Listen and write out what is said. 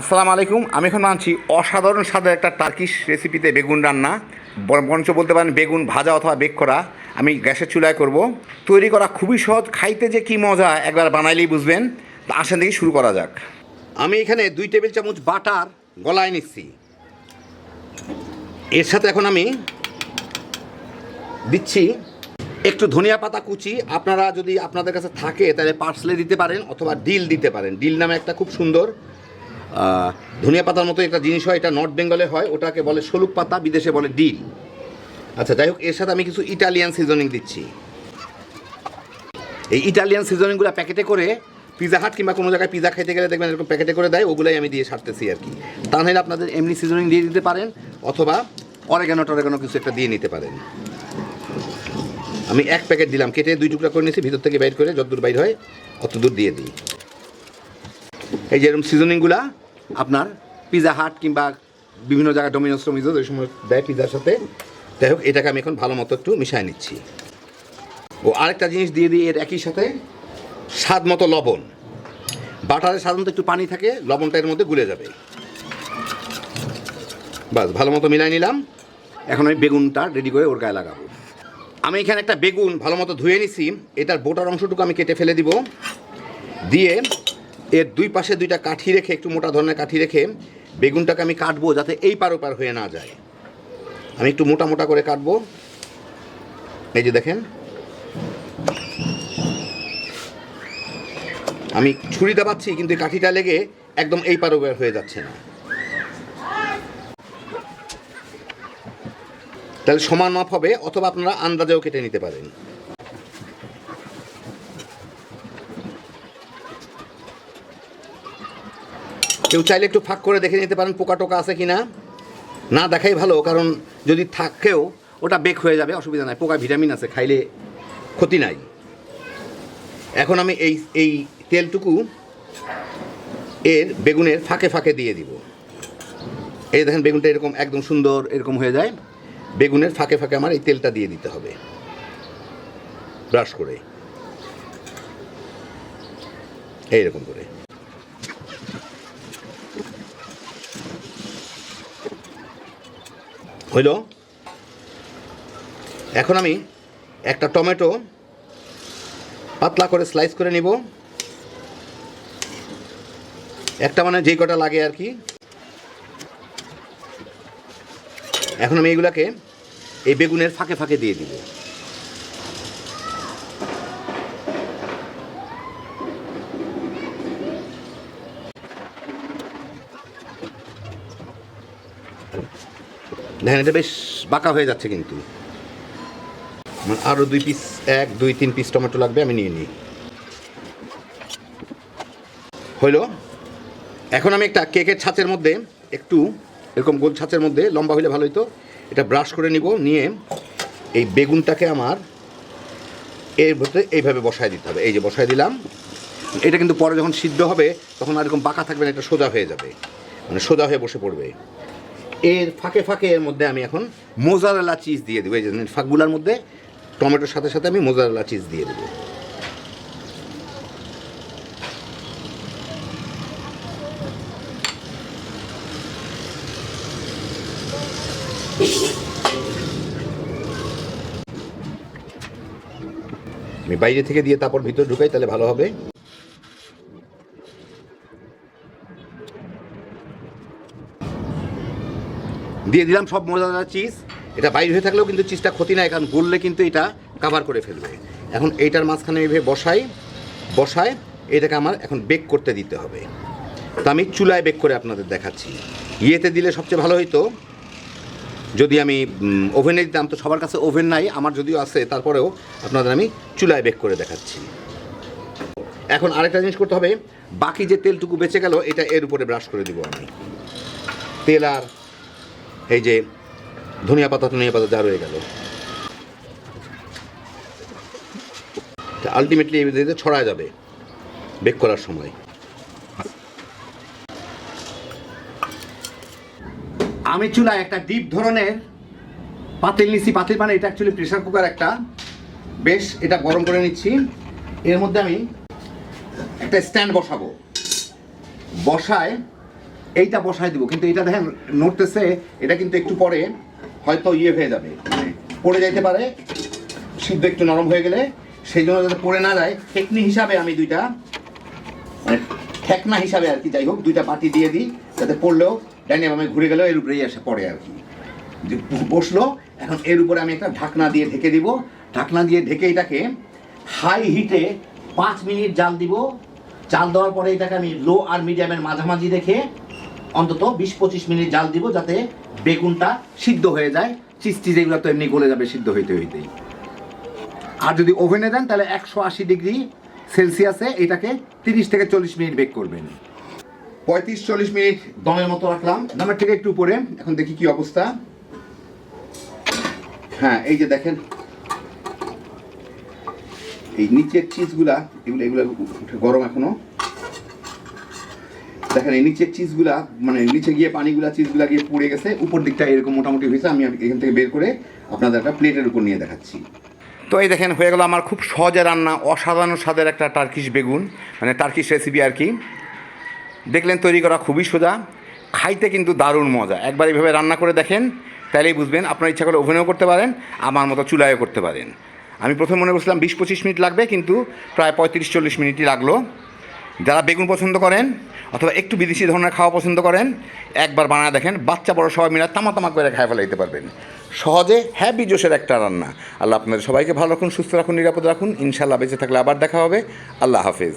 আসসালামু আলাইকুম। আমি এখন আনছি অসাধারণ স্বাদের একটা টার্কিশ রেসিপিতে বেগুন রান্না। বরঞ্চ বলতে পারেন বেগুন ভাজা অথবা বেক করা। আমি গ্যাসের চুলায় করব। তৈরি করা খুবই সহজ, খাইতে যে কি মজা, একবার বানাইলেই বুঝবেন। তা আসেন দেখি শুরু করা যাক। আমি এখানে দুই টেবিল চামচ বাটার গলায় নিচ্ছি। এর সাথে এখন আমি দিচ্ছি একটু ধনিয়া পাতা কুচি। আপনারা যদি আপনাদের কাছে থাকে, তাহলে পার্সলে দিতে পারেন অথবা ডিল দিতে পারেন। ডিল নামে একটা খুব সুন্দর ধনিয়া পাতার মতো একটা জিনিস হয়, এটা নর্থ বেঙ্গলে হয়, ওটাকে বলে শলুক পাতা, বিদেশে বলে ডিল। আচ্ছা যাই হোক, এর সাথে আমি কিছু ইটালিয়ান সিজনিং দিচ্ছি। এই ইটালিয়ান সিজনিংগুলো প্যাকেটে করে পিজা হাট কিংবা কোনো জায়গায় পিজা খাইতে গেলে দেখবেন এরকম প্যাকেটে করে দেয়, ওগুলাই আমি দিয়ে সারতেছি আর কি। তা নাহলে আপনাদের এমনি সিজনিং দিয়ে দিতে পারেন, অথবা অরেগানো টরেগানো কিছু একটা দিয়ে নিতে পারেন। আমি এক প্যাকেট দিলাম, কেটে দুই টুকরা করে নিয়েছি, ভিতর থেকে বাইর করে যতদূর বাইর হয় অত দূর দিয়ে দিই। এই যে এরকম সিজনিংগুলা আপনার পিজা হাট কিংবা বিভিন্ন জায়গায় ডোমিনোস টোমিনোস ওই সময় দেয় পিজার সাথে। যাই হোক, এটাকে আমি এখন ভালো মতো একটু মিশায় নিচ্ছি। ও আরেকটা জিনিস দিয়ে দিই এর একই সাথে, স্বাদ মতো লবণ। বাটারে সাধারণত একটু পানি থাকে, লবণটা এর মধ্যে গুলে যাবে। বাস, ভালো মতো মিলাই নিলাম। এখন আমি বেগুনটা রেডি করে ওর গায়ে লাগাবো। আমি এখানে একটা বেগুন ভালো মতো ধুয়ে নিছি। এটার বোটার অংশটুকু আমি কেটে ফেলে দিব। দিয়ে এর দুই পাশে দুইটা কাঠি রেখে, একটু মোটা ধরনের কাঠি রেখে বেগুনটাকে আমি কাটবো যাতে এই পার ওপার হয়ে না যায়। আমি একটু মোটা মোটা করে কাটবো। এই যে দেখেন। আমি ছুরিটা পাচ্ছি কিন্তু কাঠিটা লেগে একদম এই পার ওপার হয়ে যাচ্ছে না। তাহলে সমান মাপ হবে, অথবা আপনারা আন্দাজেও কেটে নিতে পারেন। কেউ চাইলে একটু ফাঁক করে দেখে নিতে পারেন পোকা টোকা আছে কিনা। না দেখাই ভালো, কারণ যদি থাকেও ওটা বেক হয়ে যাবে, অসুবিধা নাই। পোকা ভিটামিন আছে, খাইলে ক্ষতি নাই। এখন আমি এই এই তেলটুকু এর বেগুনের ফাঁকে ফাঁকে দিয়ে দিব। এই দেখেন বেগুনটা এরকম একদম সুন্দর এরকম হয়ে যায়। বেগুনের ফাঁকে ফাঁকে আমার এই তেলটা দিয়ে দিতে হবে। ব্রাশ করে। এইরকম করে। হইল? এখন আমি একটা টমেটো পাতলা করে স্লাইস করে নিব। একটা মানে যেই কটা লাগে আর কি। এখন আমি এইগুলাকে এই বেগুনের ফাঁকে ফাঁকে দিয়ে দিব। দেখেন এটা বেশ বাঁকা হয়ে যাচ্ছে কিন্তু। আমার আরও দুই পিস এক, দুই, তিন পিস টমেটো লাগবে, আমি নিয়ে নিই। হইল? এখন আমি একটা কেকের ছাঁচের মধ্যে একটু, এরকম গোল ছাঁচের মধ্যে, লম্বা হইলে ভালো হতো এটা ব্রাশ করে নিব, নিয়ে এই বেগুনটাকে আমার এর ভেতরে এইভাবে বসায় দিতে হবে। এই যে বসায় দিলাম, এটা কিন্তু পরে যখন সিদ্ধ হবে, তখন আর এরকম বাঁকা থাকবে না, এটা সোজা হয়ে যাবে। মানে সোজা হয়ে বসে পড়বে। এর ফাঁকে ফাঁকে এর মধ্যে আমি এখন মোজারেলা চিজ দিয়ে দেবো। এই যে ফাঁকগুলোর মধ্যে টমেটোর সাথে সাথে আমি মোজারেলা চিজ দিয়ে দেবো। আমি বাইরে থেকে দিয়ে তারপর ভিতর ঢুকাই, তাহলে ভালো হবে। দিয়ে দিলাম সব মজাদার চিজ এটা বাইরে হয়ে থাকলেও কিন্তু চিজটা ক্ষতি নাই, কারণ গললে কিন্তু এটা কাভার করে ফেলবে। এখন এইটার মাঝখানে এইভাবে বসাই বসায় এটাকে আমার এখন বেক করতে দিতে হবে। তো আমি চুলায় বেক করে আপনাদের দেখাচ্ছি। ইয়েতে দিলে সবচেয়ে ভালো হইতো, যদি আমি ওভেনে দিতাম, তো সবার কাছে ওভেন নাই, আমার যদিও আছে, তারপরেও আপনাদের আমি চুলায় বেক করে দেখাচ্ছি। এখন আরেকটা জিনিস করতে হবে, বাকি যে তেলটুকু বেঁচে গেল, এটা এর উপরে ব্রাশ করে দিব আমি। তেল আর এই যে ধনিয়া পাতা ধনিয়া পাতা যা রয়ে গেল। আলটিমেটলি এই ছড়া যাবে বেক করার সময়। আমি চুলায় একটা ডিপ ধরনের পাতিল নিচ্ছি পাতিল মানে এটা অ্যাকচুয়ালি প্রেশার কুকার একটা। বেশ, এটা গরম করে নিচ্ছি। এর মধ্যে আমি একটা স্ট্যান্ড বসাবো। বসায় এইটা বসাই দিব, কিন্তু এটা দেখেন, নড়তেছে, এটা কিন্তু একটু পরে হয়তো ইয়ে হয়ে যাবে। পড়ে যাইতে পারে, সিদ্ধ একটু নরম হয়ে গেলে, সেই জন্য যাতে পড়ে না যায় টেকনি হিসাবে আমি দুইটা মানে ঠেকনা হিসাবে আর কি, যাই হোক, দুইটা বাটি দিয়ে দিই, যাতে পড়লেও ডাইনে আমি ঘুরে গেলেও এর উপরেই এসে পড়ে আর কি। যে বসল, এখন এর উপরে আমি একটা ঢাকনা দিয়ে ঢেকে দিব। ঢাকনা দিয়ে ঢেকে এটাকে হাই হিটে পাঁচ মিনিট জাল দিব। জাল দেওয়ার পরে এটাকে আমি লো আর মিডিয়ামের মাঝামাঝি রেখে অন্তত বিশ পঁচিশ মিনিট জাল দিব যাতে বেগুনটা সিদ্ধ হয়ে যায়। চিস্তি যেগুলো তো এমনি গলে যাবে সিদ্ধ হইতে হইতেই। আর যদি ওভেনে দেন, তাহলে একশো আশি ডিগ্রি সেলসিয়াসে এটাকে তিরিশ থেকে চল্লিশ মিনিট বেক করবেন। পঁয়ত্রিশ চল্লিশ মিনিট দমের মতো রাখলাম। দমের থেকে একটু উপরে। এখন দেখি কি অবস্থা। হ্যাঁ এই যে দেখেন। এই নিচের চিজগুলা এগুলো এগুলো গরম এখনও। দেখেন এই নিচের চিজগুলা মানে নিচে গিয়ে পানিগুলা চিজগুলা গিয়ে পুড়ে গেছে, উপর দিকটা এরকম মোটামুটি হয়েছে, আমি এখান থেকে বের করে আপনাদের একটা প্লেটের উপর নিয়ে দেখাচ্ছি। তো এই দেখেন, হয়ে গেল আমার খুব সহজে রান্না, অসাধারণ স্বাদের একটা টার্কিশ বেগুন মানে টার্কিশ রেসিপি আর কি। দেখলেন তৈরি করা খুবই সোজা, খাইতে কিন্তু দারুণ মজা। একবার এইভাবে রান্না করে দেখেন তাহলেই বুঝবেন, আপনার ইচ্ছা করে ওভেনেও করতে পারেন, আমার মতো চুলায়ও করতে পারেন। আমি প্রথমে মনে করছিলাম বিশ পঁচিশ মিনিট লাগবে, কিন্তু প্রায় পঁয়ত্রিশ চল্লিশ মিনিটই লাগল। যারা বেগুন পছন্দ করেন অথবা একটু বিদেশি ধরনের খাওয়া পছন্দ করেন, একবার বানায় দেখেন, বাচ্চা বড় সবাই মিলে তামা তামা করে খায় ফেলাইতে পারবেন। সহজে হ্যাপি জোশের একটা রান্না। আল্লাহ আপনাদের সবাইকে ভালো রাখুন, সুস্থ রাখুন, নিরাপদ রাখুন। ইনশাল্লাহ বেঁচে থাকলে আবার দেখা হবে। আল্লাহ হাফেজ।